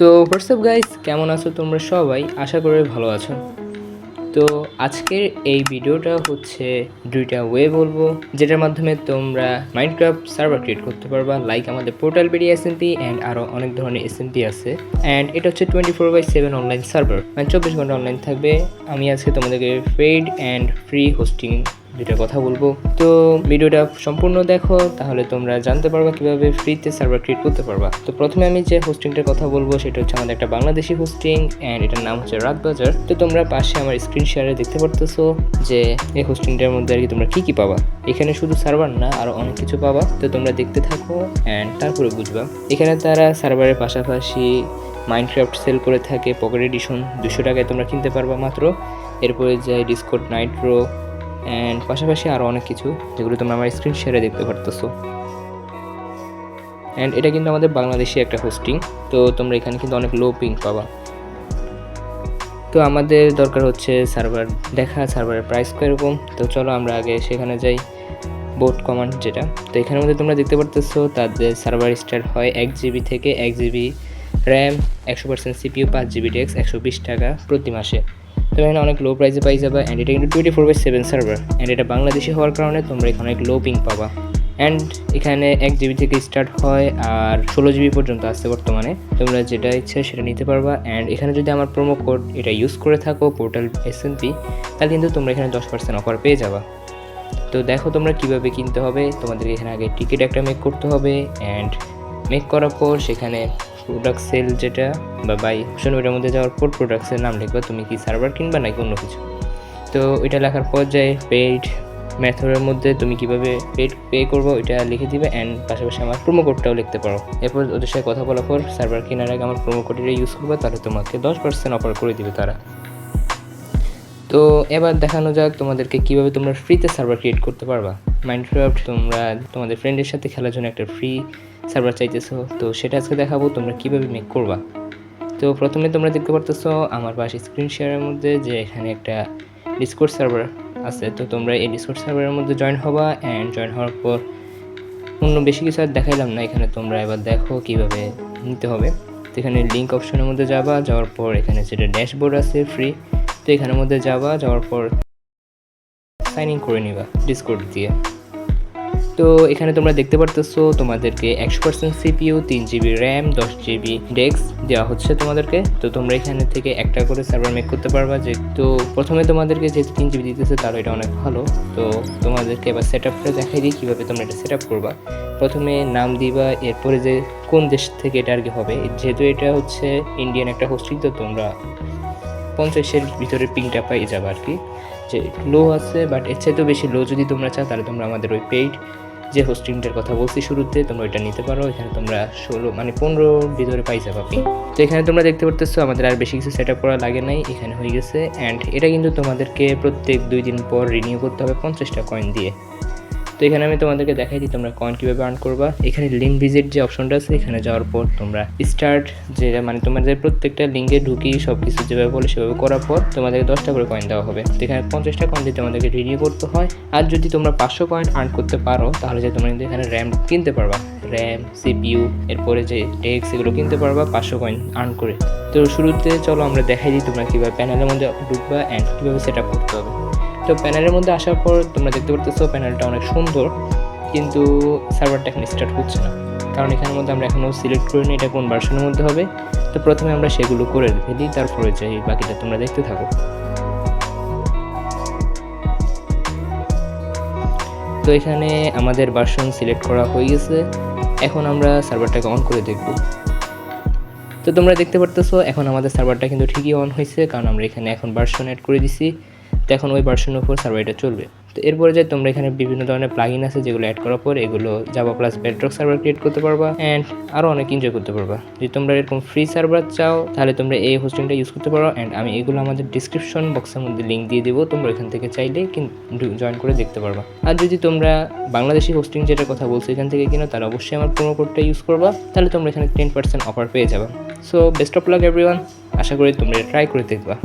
তো WhatsApp guys কেমন আছো তোমরা সবাই? আশা করি ভালো আছো। তো আজকের এই ভিডিওটা হচ্ছে দুইটা ওয়ে বলব, যেটার মাধ্যমে তোমরা মাইনক্রাফট সার্ভার ক্রিয়েট করতে পারবা লাইক আমাদের পোর্টাল বেরিয়ে এসএমপি অ্যান্ড আরও অনেক ধরনের এসএমপি আছে। অ্যান্ড এটা হচ্ছে twenty four by seven online server মানে চব্বিশ ঘণ্টা অনলাইন থাকবে। আমি আজকে তোমাদেরকে পেইড অ্যান্ড ফ্রি হোস্টিং দুইটা কথা বলব। তো ভিডিওটা সম্পূর্ণ দেখো, তাহলে তোমরা জানতে পারবা কীভাবে ফ্রিতে সার্ভার ক্রিয়েট করতে পারবা। তো প্রথমে আমি যে হোস্টিংটার কথা বলব, সেটা হচ্ছে আমাদের একটা বাংলাদেশি হোস্টিং অ্যান্ড এটার নাম হচ্ছে রাতবাজার। তো তোমরা পাশে আমার স্ক্রিন শেয়ারে দেখতে পারতেছো যে এই হোস্টিংটার মধ্যে আর কি তোমরা কী কী পাবা। এখানে শুধু সার্ভার না, আরও অনেক কিছু পাবা। তো তোমরা দেখতে থাকো অ্যান্ড তারপরে বুঝবা। এখানে তারা সার্ভারের পাশাপাশি মাইনক্রাফট সেল করে থাকে পকেট এডিশন দুশো টাকায় তোমরা কিনতে পারবা মাত্র। এরপরে যায় ডিসকোড নাইট্রো অ্যান্ড পাশাপাশি আরও অনেক কিছু যেগুলো তোমরা আমার স্ক্রিন শেয়ারে দেখতে পারতেছো। অ্যান্ড এটা কিন্তু আমাদের বাংলাদেশি একটা হোস্টিং তো তোমরা এখানে কিন্তু অনেক লো পিং পাবা। তো আমাদের দরকার হচ্ছে সার্ভার দেখা সার্ভারের প্রাইস কীরকম। তো চলো আমরা আগে সেখানে যাই বোট কমান্ড যেটা। তো এখানের মধ্যে তোমরা দেখতে পারতেছো, তাদের সার্ভার স্টার্ট হয় এক জিবি থেকে এক জিবি র্যাম একশো পার্সেন্ট সিপিউ পাঁচ জিবি ডেক্স একশো বিশ টাকা প্রতি মাসে। তুমি এখানে অনেক লো প্রাইসে পাই যাবে অ্যান্ড এটা কিন্তু twenty four by seven server and এটা বাংলাদেশি হওয়ার কারণে তোমরা এখানে অনেক লো পিং পাবা। অ্যান্ড এখানে এক জিবি থেকে স্টার্ট হয়, আর ষোলো জিবি পর্যন্ত আসছে বর্তমানে। তোমরা যেটা ইচ্ছা সেটা নিতে পারবা অ্যান্ড এখানে যদি আমার প্রোমো কোড এটা ইউজ করে থাকো পোর্টাল এস তাহলে কিন্তু তোমরা এখানে দশ পার্সেন্ট অফার পেয়ে যাবা। তো দেখো তোমরা কীভাবে কিনতে হবে, তোমাদের এখানে আগে টিকিট একটা মেক করতে হবে অ্যান্ড মেক করার পর সেখানে প্রোডাক্ট সেল যেটা বা বাই অপশন ওইটার মধ্যে যাওয়ার পর প্রোডাক্টসের নাম লিখবা, তুমি কি সার্ভার কিনবা নাকি অন্য কিছু? তো ওইটা লেখার পর যায় পেইড মেথডের মধ্যে তুমি কীভাবে পেড পে করব ওইটা লিখে দিবে অ্যান্ড পাশাপাশি আমার প্রোমো কোডটাও লিখতে পারো। এরপর ওদের সাথে কথা বলার পর সার্ভার কেনার আগে আমার প্রোমো কোডটা ইউজ করবে, তাহলে তোমাকে দশ পার্সেন্ট অফার করে দিবে তারা। তো এবার দেখানো যাক তোমাদেরকে কীভাবে তোমরা ফ্রিতে সার্ভার ক্রিয়েট করতে পারবা। মাইনক্রাফট তোমরা তোমাদের ফ্রেন্ডের সাথে খেলার জন্য একটা ফ্রি সার্ভার চাইতেছো। তো সেটা আজকে দেখাবো, তোমরা কীভাবে মেক করবা। তো প্রথমে তোমরা দেখতে পারতেছো, আমার পাশে স্ক্রিন শেয়ারের মধ্যে যে এখানে একটা ডিসকোড সার্ভার আছে। তো তোমরা এই ডিসকোড সার্ভারের মধ্যে জয়েন হবা অ্যান্ড জয়েন হওয়ার পর অন্য বেশি কিছু আর দেখাইলাম না। এখানে তোমরা এবার দেখো কীভাবে নিতে হবে। তো এখানে লিঙ্ক অপশনের মধ্যে যাবা, যাওয়ার পর এখানে যেটা ড্যাশবোর্ড আছে ফ্রি তো এখানের মধ্যে যাবা, যাওয়ার পর সাইন ইন করে নিবা ডিসকোড দিয়ে। তো এখানে তোমরা দেখতে পারতেছো তোমাদেরকে একশো পার্সেন্ট সিপিইউ, তিন জিবি র্যাম, দশ জিবি ডেক্স দেওয়া হচ্ছে তোমাদেরকে। তো তোমরা এখানে থেকে একটা করে সার্ভার মেক করতে পারবা। যে তো প্রথমে তোমাদেরকে যেহেতু তিন জিবি দিতেছে তারও এটা অনেক ভালো। তো তোমাদেরকে এবার সেট আপটা দেখাই দিই, কীভাবে তোমরা এটা সেট আপ করবা। প্রথমে নাম দিবা, এরপরে যে কোন দেশ থেকে এটা আর কি হবে। যেহেতু এটা হচ্ছে ইন্ডিয়ান একটা হোস্টিং, তো তোমরা পঞ্চাশের ভিতরে পিংটা পাই যাবে আর কি। যে লো আছে বাট এর চাইতেও বেশি লো যদি তোমরা চাও, তাহলে তোমরা আমাদের ওই পেইড যে হোস্টিংটার কথা বলছি শুরুতে, তোমরা ওইটা নিতে পারো। এখানে তোমরা ষোলো মানে পনেরো ভিতরে পাই যাবা পিং তো এখানে তোমরা দেখতে পারতেছো, আমাদের আর বেশি কিছু সেট আপ করা লাগে নাই, এখানে হয়ে গেছে। অ্যান্ড এটা কিন্তু তোমাদেরকে প্রত্যেক দুই দিন পর রিনিউ করতে হবে পঞ্চাশটা কয়েন দিয়ে। তো এখানে আমি তোমাদেরকে দেখাই দিই তোমরা কয়েন কীভাবে আর্ন করবা। এখানে লিঙ্ক ভিজিট যে অপশনটা আছে, এখানে যাওয়ার পর তোমরা স্টার্ট যে মানে তোমাদের প্রত্যেকটা লিঙ্কে ঢুকি সব কিছু যেভাবে বলে সেভাবে করার পর তোমাদেরকে দশটা করে কয়েন দেওয়া হবে। তো এখানে পঞ্চাশটা কয়েন দিয়ে তোমাদেরকে রিনিউ করতে হয়। আর যদি তোমরা পাঁচশো কয়েন আর্ন করতে পারো, তাহলে যে তোমরা কিন্তু এখানে র্যাম কিনতে পারবা। র্যাম সিপিইউ এরপরে যে টেক্স এগুলো কিনতে পারবা, পাঁচশো কয়েন আর্ন করে। তো শুরুতে চলো আমরা দেখাই দিই তোমরা কীভাবে প্যানেলের মধ্যে ঢুকবা অ্যান্ড কীভাবে সেট আপ করতে হবে। তো প্যানেলের মধ্যে আসার পর তোমরা দেখতে পারতেছো প্যানেলটা অনেক সুন্দর, কিন্তু সার্ভারটা এখন স্টার্ট হচ্ছে না। কারণ এখানের মধ্যে আমরা এখনও সিলেক্ট করিনি এটা কোন ভার্সনের মধ্যে হবে। তো প্রথমে আমরা সেগুলো করে ফেলি, তারপরে যাই বাকিটা তোমরা দেখতে থাকো। তো এখানে আমাদের ভার্সন সিলেক্ট করা হয়ে গেছে। এখন আমরা সার্ভারটাকে অন করে দেখব। তো তোমরা দেখতে পারতেছো, এখন আমাদের সার্ভারটা কিন্তু ঠিকই অন হয়েছে, কারণ আমরা এখানে এখন ভার্সন অ্যাড করে দিছি। তো এখন ওই ভার্সনের উপর সার্ভারটা চলবে। তো এরপরে যে তোমরা এখানে বিভিন্ন ধরনের প্লাগিন আছে যেগুলো অ্যাড করার পর এগুলো Java plus Bedrock server create করতে পারবা অ্যান্ড আরও অনেক এনজয় করতে পারবা। যদি তোমরা এরকম ফ্রি সার্ভার চাও, তাহলে তোমরা এই হোস্টিংটা ইউজ করতে পারো অ্যান্ড আমি এগুলো আমাদের ডিসক্রিপশন বক্সের মধ্যে লিঙ্ক দিয়ে দেবো। তোমরা এখান থেকে চাইলে কিন্তু জয়েন করে দেখতে পারবা। আর যদি তোমরা বাংলাদেশি হোস্টিং যেটা কথা বলছো এখান থেকে কিনো, তাহলে অবশ্যই আমার প্রোমো কোডটা ইউজ করবা। তাহলে তোমরা এখানে টেন পার্সেন্ট অফার পেয়ে যাবা। So best of luck everyone আশা করি তোমরা ট্রাই করে দেখবা।